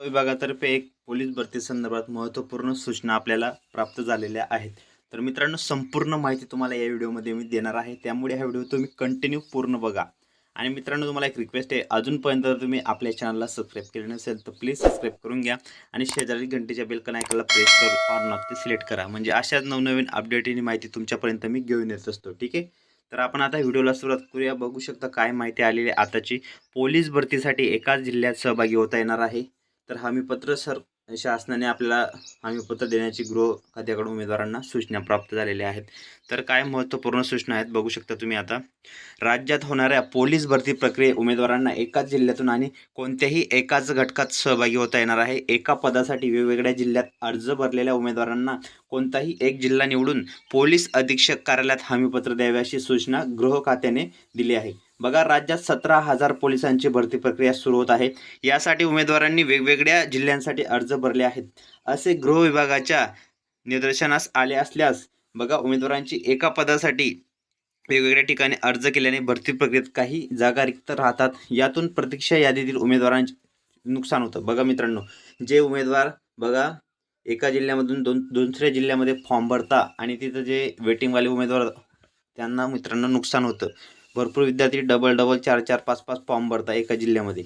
विभागातर्फे एक पोलीस भरती संदर्भात महत्त्वपूर्ण सूचना आपल्याला प्राप्त झालेल्या आहेत. तर मित्रांनो संपूर्ण माहिती तुम्हाला या व्हिडिओमध्ये मी देणार आहे. त्यामुळे हा व्हिडिओ तुम्ही कंटिन्यू पूर्ण बघा. आणि मित्रांनो तुम्हाला एक रिक्वेस्ट आहे. अजूनपर्यंत जर तुम्ही आपल्या चॅनलला सबस्क्राईब केले नसेल तर प्लीज सबस्क्राईब करून घ्या. आणि शेजारी घंटेच्या बेलकन ऐकायला प्रेस करून ऑन ऑफ ते सिलेक्ट करा. म्हणजे अशाच नवनवीन अपडेट आणि माहिती तुमच्यापर्यंत मी घेऊन येत असतो. ठीक आहे? तर आपण आता व्हिडिओला सुरुवात करूया. बघू शकता काय माहिती आलेली आहे आताची. पोलीस भरतीसाठी एकाच जिल्ह्यात सहभागी होता येणार आहे. तर हमीपत्र सर शासनाने आपल्याला हमीपत्र देण्याची गृह खात्याकडून उमेदवारांना सूचना प्राप्त झालेल्या आहेत. तर काय महत्त्वपूर्ण सूचना आहेत बघू शकता तुम्ही आता. राज्यात होणाऱ्या पोलीस भरती प्रक्रिये उमेदवारांना एकाच जिल्ह्यातून आणि कोणत्याही एकाच घटकात सहभागी होता येणार आहे. एका पदासाठी वेगवेगळ्या जिल्ह्यात अर्ज भरलेल्या उमेदवारांना कोणताही एक जिल्हा निवडून पोलीस अधीक्षक कार्यालयात हमीपत्र द्यावे अशी सूचना गृह खात्याने दिली आहे. बघा राज्यात सतरा हजार पोलिसांची भरती प्रक्रिया सुरू होत आहे. यासाठी उमेदवारांनी वेगवेगळ्या जिल्ह्यांसाठी अर्ज भरले आहेत. असे गृह विभागाच्या निदर्शनास आले असल्यास बघा उमेदवारांची एका पदासाठी वेगवेगळ्या ठिकाणी अर्ज केल्याने भरती प्रक्रियेत काही जागा रिक्त राहतात. यातून प्रतीक्षा यादीतील उमेदवारांचे नुकसान होतं. बघा मित्रांनो जे उमेदवार बघा एका जिल्ह्यामधून दोन दुसऱ्या जिल्ह्यामध्ये फॉर्म भरता आणि तिथं जे वेटिंगवाले उमेदवार त्यांना मित्रांनो नुकसान होतं. भरपूर विद्यार्थी डबल डबल चार चार पाच पाच फॉर्म भरता एका जिल्ह्यामध्ये.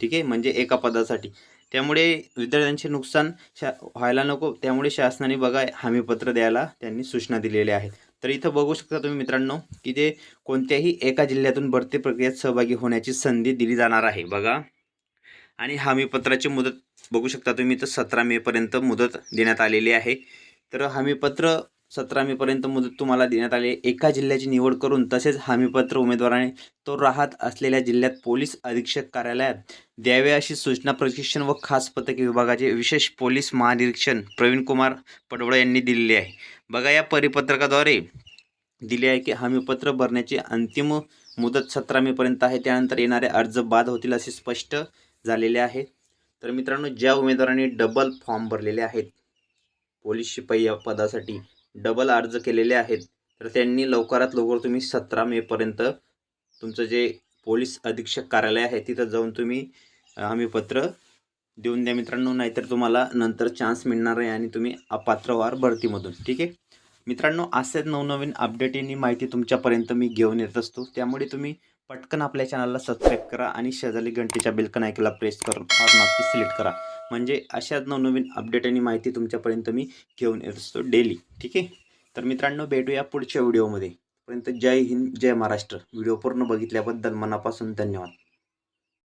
ठीक आहे? म्हणजे एका पदासाठी. त्यामुळे विद्यार्थ्यांचे नुकसान शा व्हायला नको. त्यामुळे शासनाने बघा हमीपत्र द्यायला त्यांनी सूचना दिलेल्या आहेत. तर इथं बघू शकता तुम्ही मित्रांनो की ते कोणत्याही एका जिल्ह्यातून भरती प्रक्रियेत सहभागी होण्याची संधी दिली जाणार आहे. बघा. आणि हमीपत्राची मुदत बघू शकता तुम्ही तर सतरा मेपर्यंत मुदत देण्यात आलेली आहे. तर हमीपत्र सतरा मेपर्यंत मुदत तुम्हाला देण्यात आली. आहे एका जिल्ह्याची निवड करून तसेच हमीपत्र उमेदवाराने तो राहत असलेल्या जिल्ह्यात पोलीस अधीक्षक कार्यालयात द्यावे अशी सूचना प्रशिक्षण व खास पथके विभागाचे विशेष पोलीस महानिरीक्षण प्रवीण कुमार पडवळे यांनी दिलेली आहे. बघा या परिपत्रकाद्वारे दिले आहे की हमीपत्र भरण्याची अंतिम मुदत सतरा मेपर्यंत आहे. त्यानंतर येणारे अर्ज बाद होतील असे स्पष्ट झालेले आहे. तर मित्रांनो ज्या उमेदवारांनी डबल फॉर्म भरलेले आहेत पोलीस शिपाई या पदासाठी डबल अर्ज केलेले आहेत. तर त्यांनी लवकरात लवकर तुम्ही सतरा मेपर्यंत तुमचं जे पोलीस अधीक्षक कार्यालय आहे तिथं जाऊन तुम्ही हमीपत्र देऊन द्या मित्रांनो. नाहीतर तुम्हाला नंतर चान्स मिळणार आहे आणि तुम्ही अपात्रवार भरतीमधून. ठीक आहे? मित्रांनो असेच नवनवीन अपडेट आणि माहिती तुमच्यापर्यंत मी घेऊन येत असतो. त्यामुळे तुम्ही पटकन आपल्या चॅनलला सबस्क्राईब करा आणि शेजारी घंटेच्या बेलकन ऐकला प्रेस करून ऑर नक्की सिलेक्ट करा. म्हणजे अशाच नवनवीन अपडेट आणि माहिती तुमच्यापर्यंत मी घेऊन येत असतो डेली ठीक आहे? तर मित्रांनो भेटूया पुढच्या व्हिडिओमध्ये पर्यंत जय हिंद जय महाराष्ट्र. व्हिडिओ पूर्ण बघितल्याबद्दल मनापासून धन्यवाद.